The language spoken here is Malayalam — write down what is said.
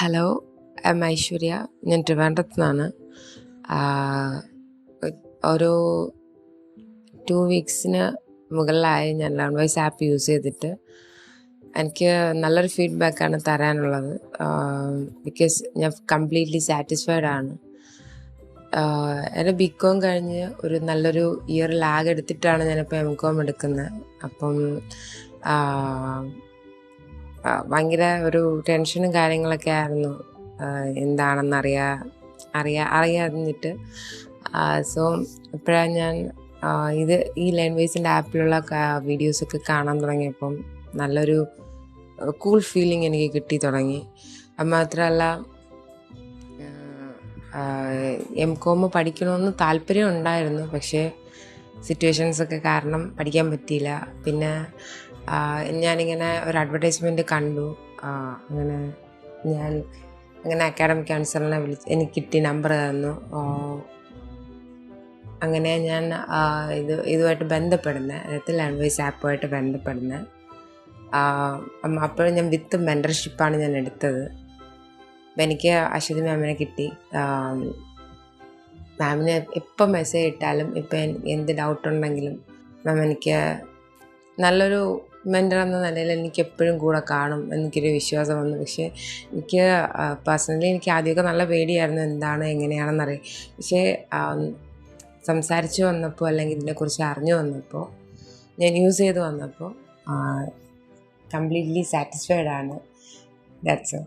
ഹലോ എം ഐശ്വര്യ ഞാൻ ട്രിവാൻഡ്രത്ത് നിന്നാണ് ഒരു ടു വീക്സിന് മുകളിലായി ഞാൻ ലേൺ വൈസ് ആപ്പ് യൂസ് ചെയ്തിട്ട് എനിക്ക് നല്ലൊരു ഫീഡ്ബാക്കാണ് തരാനുള്ളത്. ബിക്കോസ് ഞാൻ കംപ്ലീറ്റ്ലി സാറ്റിസ്ഫൈഡ് ആണ്. എന്റെ ബി കോം കഴിഞ്ഞ് ഒരു നല്ലൊരു ഇയർ ലാഗ് എടുത്തിട്ടാണ് ഞാനിപ്പോൾ എം കോം എടുക്കുന്നത്. അപ്പം ഭയങ്കര ഒരു ടെൻഷനും കാര്യങ്ങളൊക്കെ ആയിരുന്നു. എന്താണെന്ന് അറിയാ അറിയാ സോ ഇപ്പോഴാണ് ഞാൻ ഇത് ഈ ലാംഗ്വേജിന്റെ ആപ്പിലുള്ള വീഡിയോസൊക്കെ കാണാൻ തുടങ്ങിയപ്പം നല്ലൊരു കൂൾ ഫീലിംഗ് എനിക്ക് കിട്ടി തുടങ്ങി. അത് മാത്രമല്ല എം കോം പഠിക്കണമെന്ന് താല്പര്യം ഉണ്ടായിരുന്നു. പക്ഷേ സിറ്റുവേഷൻസൊക്കെ കാരണം പഠിക്കാൻ പറ്റിയില്ല. പിന്നെ ഞാനിങ്ങനെ ഒരു അഡ്വർടൈസ്മെന്റ് കണ്ടു. അങ്ങനെ ഞാൻ അങ്ങനെ അക്കാഡമിക് കൗൺസിലറിനെ വിളിച്ച് എനിക്ക് കിട്ടി നമ്പർ തന്നു. അങ്ങനെ ഞാൻ ഇത് ഇതുമായിട്ട് ബന്ധപ്പെടുന്നത് അതായത് ലാംഗ്വേജ് ആപ്പുമായിട്ട് ബന്ധപ്പെടുന്നത് അപ്പോഴും ഞാൻ വിത്ത് മെന്റർഷിപ്പാണ് ഞാൻ എടുത്തത്. അപ്പം എനിക്ക് അശ്വതി മാമിനെ കിട്ടി. മാമിന് എപ്പം മെസ്സേജ് ഇട്ടാലും ഇപ്പം എന്ത് ഡൗട്ട് ഉണ്ടെങ്കിലും മാം എനിക്ക് നല്ലൊരു മെന്റർ എന്ന നിലയിൽ എനിക്ക് എപ്പോഴും കൂടെ കാണും എനിക്കൊരു വിശ്വാസം വന്നു. പക്ഷേ എനിക്ക് പേഴ്സണലി എനിക്ക് ആദ്യമൊക്കെ നല്ല പേടിയായിരുന്നു എന്താണ് എങ്ങനെയാണെന്നറിയാം പക്ഷേ സംസാരിച്ചു സംസാരിച്ച് വന്നപ്പോൾ അല്ലെങ്കിൽ ഇതിനെക്കുറിച്ച് അറിഞ്ഞു വന്നപ്പോൾ ഞാൻ യൂസ് ചെയ്ത് വന്നപ്പോൾ കംപ്ലീറ്റ്ലി സാറ്റിസ്ഫൈഡ് ആണ്. ദാറ്റ്സ്